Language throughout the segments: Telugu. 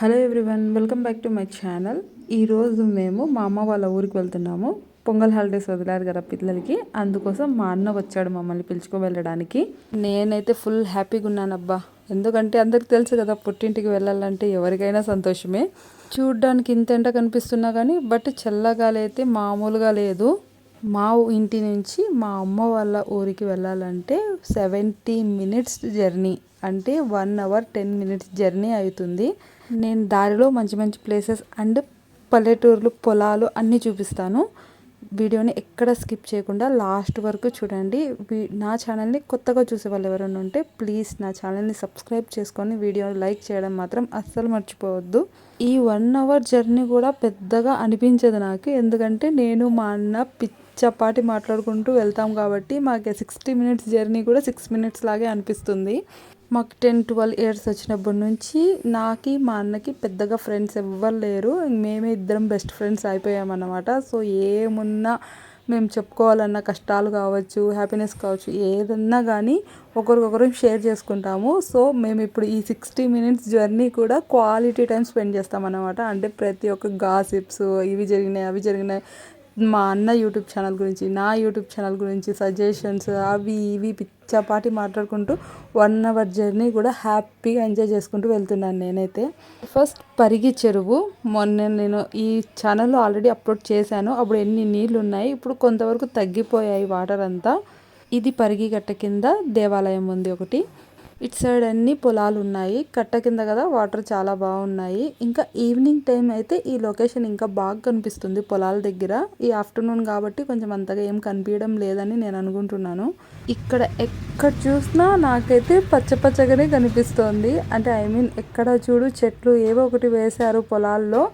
Hello everyone welcome back to my channel ఈరోజు మేము మా అమ్మ వాళ్ళ ఊరికి వెళ్తున్నాము. పొంగల్ హాలిడేస్ వదిలారు కదా పిల్లలకి. అందుకోసం మా అన్న వచ్చాడు మమ్మల్ని పిలుచుకు వెళ్ళడానికి. నేనైతే ఫుల్ హ్యాపీగా ఉన్నానబ్బా ఎందుకంటే అందరికి తెలుసు కదా పుట్టింటికి వెళ్ళాలంటే ఎవరికైనా సంతోషమే. చూడ్డానికి ఇంత ఎండ కనిపిస్తున్నా కానీ బట్ చల్లగాలి అయితే మామూలుగా లేదు. మా ఇంటి నుంచి మా అమ్మ వాళ్ళ ఊరికి వెళ్ళాలంటే సెవెంటీ మినిట్స్ జర్నీ అంటే one hour ten minutes journey అవుతుంది. నేను దారిలో మంచి మంచి ప్లేసెస్ అండ్ పల్లెటూర్లు పొలాలు అన్నీ చూపిస్తాను. వీడియోని ఎక్కడ స్కిప్ చేయకుండా లాస్ట్ వరకు చూడండి. నా ఛానల్ని కొత్తగా చూసే వాళ్ళు ఎవరైనా ఉంటే ప్లీజ్ నా ఛానల్ని సబ్స్క్రైబ్ చేసుకొని వీడియో లైక్ చేయడం మాత్రం అస్సలు మర్చిపోవద్దు. ఈ వన్ అవర్ జర్నీ కూడా పెద్దగా అనిపించదు నాకు. ఎందుకంటే నేను మా అన్న పిచ్చపాటి మాట్లాడుకుంటూ వెళ్తాం కాబట్టి మాకు సిక్స్టీ మినిట్స్ జర్నీ కూడా సిక్స్ మినిట్స్ లాగే అనిపిస్తుంది. మాకు టెన్ ట్వెల్వ్ ఇయర్స్ వచ్చినప్పటి నుంచి నాకు మా అన్నకి పెద్దగా ఫ్రెండ్స్ ఎవ్వరు లేరు. మేమే ఇద్దరం బెస్ట్ ఫ్రెండ్స్ అయిపోయామన్నమాట సో ఏమున్నా మేము చెప్పుకోవాలన్న కష్టాలు కావచ్చు హ్యాపీనెస్ కావచ్చు ఏదన్నా కానీ ఒకరికొకరు షేర్ చేసుకుంటాము. సో మేము ఇప్పుడు ఈ సిక్స్టీ మినిట్స్ జర్నీ కూడా క్వాలిటీ టైం స్పెండ్ చేస్తామన్నమాట అంటే ప్రతి ఒక్క గాసిప్స్ ఇవి జరిగినాయి అవి జరిగినాయి. మా అన్న యూట్యూబ్ ఛానల్ గురించి నా యూట్యూబ్ ఛానల్ గురించి సజెషన్స్ అవి ఇవి పిచ్చపాటి మాట్లాడుకుంటూ వన్ అవర్ జర్నీ కూడా హ్యాపీగా ఎంజాయ్ చేసుకుంటూ వెళ్తున్నాను నేనైతే. ఫస్ట్ పరిగి చెరువు మొన్న నేను ఈ ఛానల్లో ఆల్రెడీ అప్లోడ్ చేశాను. అప్పుడు ఎన్ని నీళ్ళు ఉన్నాయి ఇప్పుడు కొంతవరకు తగ్గిపోయాయి వాటర్ అంతా. ఇది పరిగి గట్ట కింద దేవాలయం ఉంది ఒకటి. ఇటు సైడ్ అన్ని పొలాలు ఉన్నాయి కట్ట కింద కదా వాటర్ చాలా బాగున్నాయి. ఇంకా ఈవినింగ్ టైం అయితే ఈ లొకేషన్ ఇంకా బాగా కనిపిస్తుంది పొలాల దగ్గర. ఈ ఆఫ్టర్నూన్ కాబట్టి కొంచెం అంతగా ఏం కనిపించడం లేదని నేను అనుకుంటున్నాను. ఇక్కడ ఎక్కడ చూసినా నాకైతే పచ్చ పచ్చగానే కనిపిస్తోంది. అంటే ఐ మీన్ ఎక్కడ చూడు చెట్లు ఏవో ఒకటి వేశారు పొలాల్లో.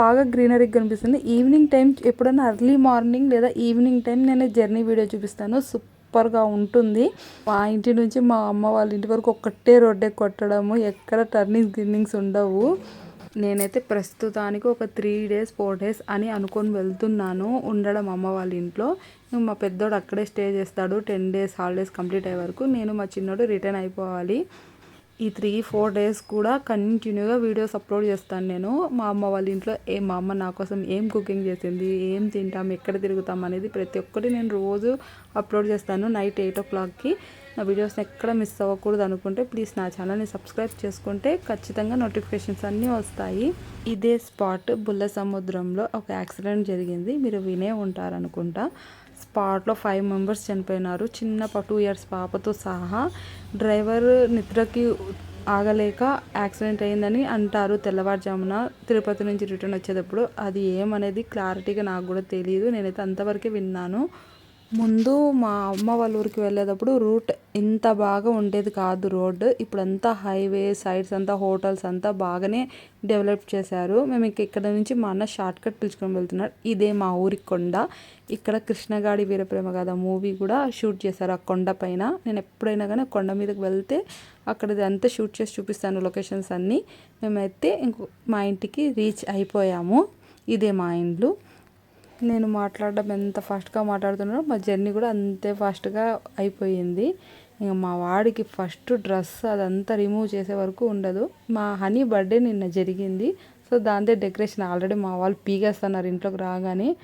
బాగా గ్రీనరీ కనిపిస్తుంది. ఈవినింగ్ టైం ఎప్పుడైనా అర్లీ మార్నింగ్ లేదా ఈవినింగ్ టైం నేను జర్నీ వీడియో చూపిస్తాను. సూపర్ సూపర్గా ఉంటుంది. మా ఇంటి నుంచి మా అమ్మ వాళ్ళ ఇంటి వరకు ఒక్కటే రోడ్డే కొట్టడము. ఎక్కడ టర్నింగ్స్ గిర్నింగ్స్ ఉండవు. నేనైతే ప్రస్తుతానికి ఒక త్రీ డేస్ ఫోర్ డేస్ అని అనుకొని వెళ్తున్నాను ఉండడం అమ్మ వాళ్ళ ఇంట్లో. మా పెద్దోడు అక్కడే స్టే చేస్తాడు. టెన్ డేస్ హాలిడేస్ కంప్లీట్ అయ్యే వరకు. నేను మా చిన్నోడు రిటర్న్ అయిపోవాలి. ఈ త్రీ ఫోర్ డేస్ కూడా కంటిన్యూగా వీడియోస్ అప్లోడ్ చేస్తాను నేను. మా అమ్మ వాళ్ళ ఇంట్లో ఏ మా అమ్మ నా కోసం ఏం కుకింగ్ చేసింది? ఏం తింటాం? ఎక్కడ తిరుగుతాం? అనేది ప్రతి ఒక్కటి నేను రోజు అప్లోడ్ చేస్తాను నైట్ ఎయిట్ ఓ క్లాక్కి నా వీడియోస్ని ఎక్కడ మిస్ అవ్వకూడదు అనుకుంటే ప్లీజ్ నా ఛానల్ని సబ్స్క్రైబ్ చేసుకుంటే ఖచ్చితంగా నోటిఫికేషన్స్ అన్నీ వస్తాయి. ఇదే స్పాట్ బుల్ల సముద్రంలో ఒక యాక్సిడెంట్ జరిగింది. మీరు వినే ఉంటారనుకుంటా. స్పాట్లో ఫైవ్ మెంబర్స్ చనిపోయినారు. చిన్న టూ ఇయర్స్ పాపతో సహా. డ్రైవర్ నిద్రకి ఆగలేక యాక్సిడెంట్ అయిందని అంటారు తెల్లవారుజామున. తిరుపతి నుంచి రిటర్న్ వచ్చేటప్పుడు అది ఏమనేది క్లారిటీగా నాకు కూడా తెలియదు నేనైతే అంతవరకే విన్నాను. ముందు మా అమ్మ వాళ్ళ ఊరికి వెళ్ళేటప్పుడు రూట్ ఇంత బాగా ఉండేది కాదు రోడ్ ఇప్పుడంతా హైవే సైడ్స్ అంతా హోటల్స్ అంతా బాగానే డెవలప్ చేశారు. మేము ఇంక ఇక్కడ నుంచి మా అన్న షార్ట్ కట్ పిలుచుకొని వెళ్తున్నాడు. ఇదే మా ఊరి కొండ. ఇక్కడ కృష్ణగాడి వీరప్రేమ కథ మూవీ కూడా షూట్ చేశారు ఆ కొండ పైన. నేను ఎప్పుడైనా కానీ కొండ మీదకి వెళ్తే అక్కడ అంతా షూట్ చేసి చూపిస్తాను లొకేషన్స్ అన్నీ. మేమైతే ఇంకో మా ఇంటికి రీచ్ అయిపోయాము. ఇదే మా ఇండ్లు. నేను మాట్లాడడం ఎంత ఫాస్ట్గా మాట్లాడుతున్నానో మా జర్నీ కూడా అంతే ఫాస్ట్గా అయిపోయింది. ఇంకా మా వాడికి ఫస్ట్ డ్రెస్ అదంతా రిమూవ్ చేసే వరకు ఉండదు. మా హనీ బర్త్డే నిన్న జరిగింది. సో దాంతో డెకరేషన్ ఆల్రెడీ మా వాళ్ళు పీగేస్తున్నారు ఇంట్లోకి రాగానే.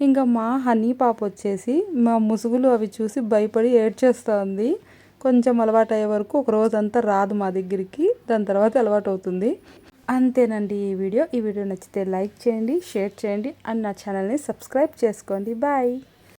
ఇంకా మా హనీ పాప వచ్చేసి మా ముసుగులు అవి చూసి భయపడి ఏడ్చేస్తుంది. కొంచెం అలవాటు అయ్యే వరకు ఒక రోజంతా రాదు మా దగ్గరికి. దాని తర్వాత అలవాటు అవుతుంది అంతేనండి ఈ వీడియో. ఈ వీడియో నచ్చితే లైక్ చేయండి షేర్ చేయండి అండ్ నా ఛానల్ని సబ్స్క్రైబ్ చేసుకోండి. బాయ్.